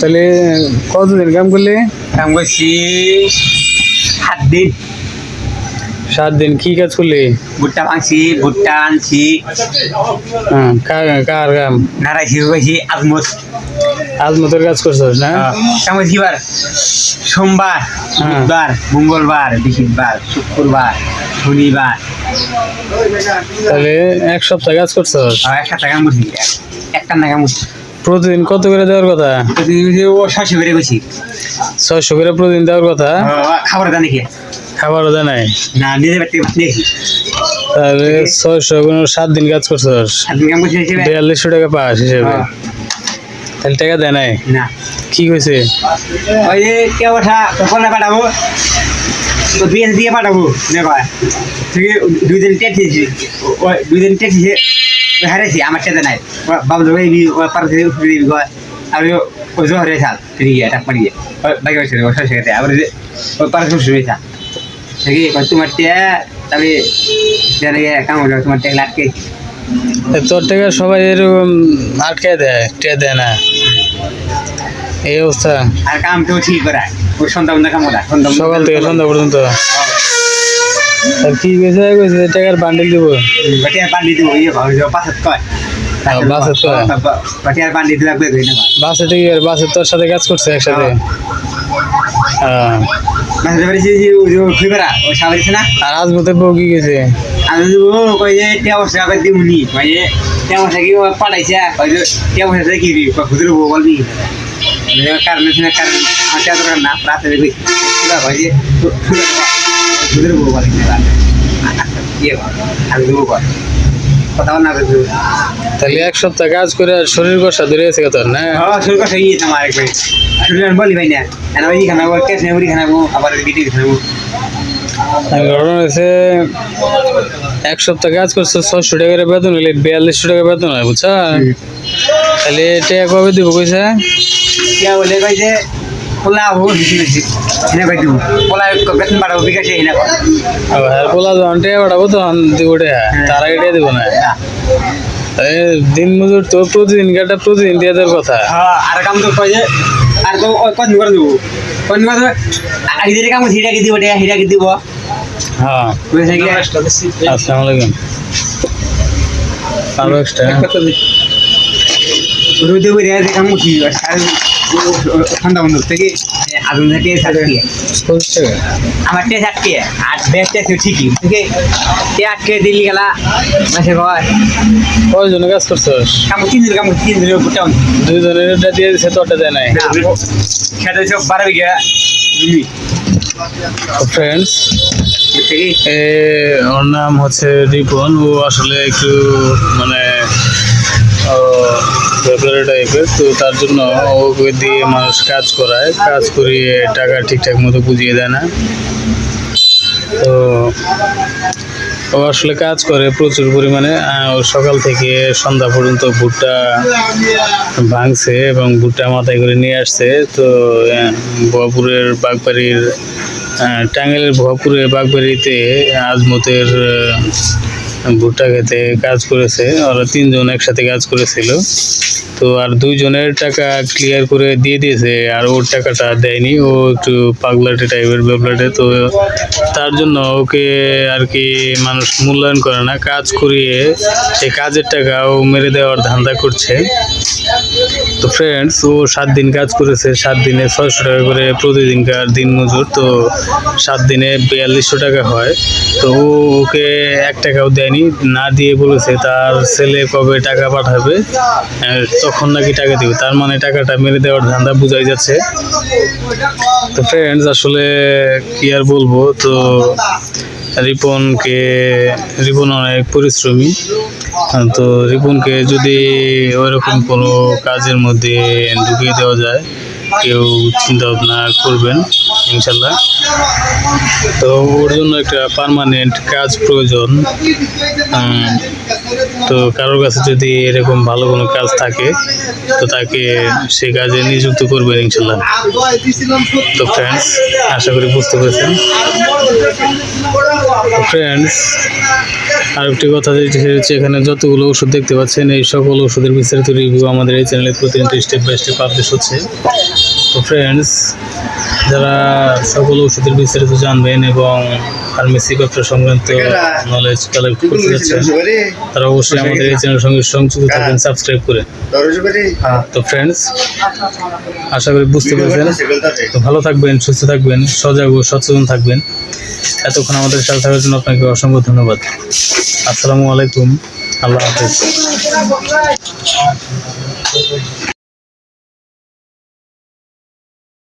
তাহলে কতদিন কাম করলি? কাম করছি সাত দিন। সাত দিন কি কাজ করলি? ভুট্টা ভাঙছি ভুট্টা আনছি। হ্যাঁ কার কার কাম? আজমত। আজমতের কাজ করছিস না? কাম করছি এবার সোমবার হ্যাঁ। বুধবার মঙ্গলবার বৃহস্পতিবার শুক্রবার শনিবার। তাহলে এক সপ্তাহ কাজ করছিস? আর একটা টাকা কাম করছি। এক- একটা না কাম করছি। প্রতিদিন কত করে দেওয়ার কথা? ছয়শো করে গেছি ছয়শো করে প্রতিদিন দেওয়ার কথা? খাবার দানে কি খাবারও দেয় নাই? না নিয়েছি তাহলে ছয়শো কোনো সাত দিন কাজ করছি বিয়াল্লিশশো টাকা পাস হিসেবে। তাহলে টাকা দেয় নাই? না। কি হয়েছে ওই যে কে ওঠা কখন পাঠাবো। তো বিএস দিয়ে পাঠাবো। দেখো দুই দিন টেট দিয়েছি। দুই দিন টেট দিয়েছে। হারাইছি আমার সাথে নাই। বাবু থেকে আর ওই জো হরে সাল ঠিক আছে এটা পড়ি ওই বাকি ওই সরষে খেতে আবার ওই পার থেকে উঠে সাল ঠিক আছে তোমার টিয়া তবে জানে কাম হলো তোমার টিয়া লাটকে তোর টাকা সবাই এরকম আটকে দেয় টেয়া দেয় না। এই অবস্থা। আর কাম তো ঠিক করা ওই সন্ধ্যা বন্ধা কাম করা সন্ধ্যা সকাল থেকে সন্ধ্যা পর্যন্ত। আর কি গেছে গেছে টাকার বান্ডিল দিব। বাটিয়ার বান্ডি দিব ইয়ে ভাবে পাঁচত কয়? হ্যাঁ, বাসাত কয়। বাটিয়ার বান্ডি দিলে লাগবে কই না বাসে থেকে আর বাসে তোর সাথে কাজ করছে একসাথে। হ্যাঁ। মাসে বাড়ি যে ওই যে খুইবেরা ও সাবারিছে না? আর আজমতের বউ কি গেছে? বসে বসে পাঠাইছে? বসে কারণ কারণ না রাতে ভিতরে বউ বলে ইয়ে আমি দেবো বল কথা না তাহলে এক সপ্তাহ কাজ করে শরীর কষা দূরে গেছে তোর না? হ্যাঁ শরীর কষা গিয়েছে আমার একবার। শরীর বলি ভাই না এনা ভাই খানাবো ক্যাশ নেব খানাবো আবার বিটি খানাবো ঘটনা এক সপ্তাহ কাজ করছে ছশো টাকার বেতন হলে বিয়াল্লিশশো টাকা বেতন হয় বুঝছা? তাহলে এটা কবে দিব কইছে? কে বলে কইছে পোলা বেশি বেশি হিনা ভাই দিব পোলা বেতন বাড়াবো বিকাশে হিনা কর আর পোলা তার আগে দিব না। তাহলে দিন মজুর তো প্রতিদিন কাটা প্রতিদিন দিয়ে দেওয়ার কথা? আর কাম তো কয় আর তো কত করে দেবো। কত করে আগে যে কাম হিরা কি দিব এটা হিরা কি দিব হ্যাঁ কি আসসালামু আলাইকুম আরও এক্সট্রা রোদে রে কাম মুখি আর ঠান্ডা বন্ধ থেকে আগুন থেকে থাকি আমার টেস্ট আটকে আর ব্যাগটা তো ঠিকই। ঠিক আছে তে আটকে দিলি গেলা? মাসে কয়? কয়জনে কাজ করছিস? কাম তিন দিন কাম তিন দিন গোটা দুইজনের দিয়ে দিছে তোরটা দেয় নাই। খেতে সব বারো বিঘা জমি। ফ্রেন্ডস থেকে এ ওর নাম হচ্ছে রিপন ও আসলে একটু মানে ব্যাপারে টাইপের তো তার জন্য ওকে দিয়ে মানুষ কাজ করায়। কাজ করিয়ে টাকা ঠিকঠাক মতো বুঝিয়ে দেয় না। তো ও আসলে কাজ করে প্রচুর পরিমাণে সকাল থেকে সন্ধ্যা পর্যন্ত ভুট্টা ভাঙছে এবং ভুট্টা মাথায় করে নিয়ে আসছে। তো আহ, ভুয়াপুরের বাগবাড়ির টাঙ্গাইলের ভুয়াপুরের বাগবাড়িতে আজমতের ভুট্টা খেতে কাজ করেছে, ওরা তিনজন একসাথে কাজ করেছিল। তো আর দুইজনের টাকা ক্লিয়ার করে দিয়ে দিয়েছে, আর ওর টাকাটা দেয়নি, ও একটু পাগলাটে টাইপের ব্যাপারে তো তার জন্য ওকে আর কি মানুষ মূল্যায়ন করে না, কাজ করিয়ে সে কাজের টাকা ও মেরে দেওয়ার ধান্দা করছে। তো ফ্রেন্ডস ও সাত দিন কাজ করেছে, সাত দিনে ছয়শো টাকা করে প্রতিদিনকার দিন মজুর, তো সাত দিনে বিয়াল্লিশশো টাকা হয়। তো ওকে এক টাকাও দেয়নি, না দিয়ে বলেছে তার ছেলে কবে টাকা পাঠাবে তখন নাকি টাকা দিবে, তার মানে টাকাটা মেরে দেওয়ার ধান্দা বোঝাই যাচ্ছে। তো ফ্রেন্ডস আসলে কি আর বলব, তো রিপনকে, রিপন অনেক পরিশ্রমী। তো রিপনকে যদি ওইরকম কোনো কাজের মধ্যে ঢুকিয়ে দেওয়া যায়, কেউ চিন্তা ভাবনা করবেন। ইনশাল্লাহ। তো ওর জন্য একটা পার্মানেন্ট কাজ প্রয়োজন। তো কারোর কাছে যদি এরকম ভালো কোনো কাজ থাকে, তো তাকে সে কাজে নিযুক্ত করবেন ইনশাল্লাহ। তো ফ্রেন্ডস আশা করি বুঝতে পেরেছেন। ফ্রেন্ডস আরেকটি কথা যেটি হচ্ছে এখানে যতগুলো ওষুধ দেখতে পাচ্ছেন, এই সকল ওষুধের বিস্তারিত রিভিউ আমাদের এই চ্যানেলে প্রতিনিয়ত স্টেপ বাই স্টেপ পাবলিশ হচ্ছে। তো ফ্রেন্ডস যারা সকল ওষুধের বিস্তারিত জানবেন এবং ফার্মেসি ব্যবসা সংক্রান্ত নলেজ কালেক্ট করতে যাচ্ছেন তারা অবশ্যই আমাদের এই চ্যানেলের সঙ্গে সংযুক্ত থাকবেন সাবস্ক্রাইব করে। তো ফ্রেন্ডস আশা করি বুঝতে পেরেছেন। তো ভালো থাকবেন সুস্থ থাকবেন সজাগ ও সচেতন থাকবেন। এতক্ষণ আমাদের সাথে থাকার জন্য আপনাকে অসংখ্য ধন্যবাদ। আসসালামু আলাইকুম আল্লাহ হাফেজ।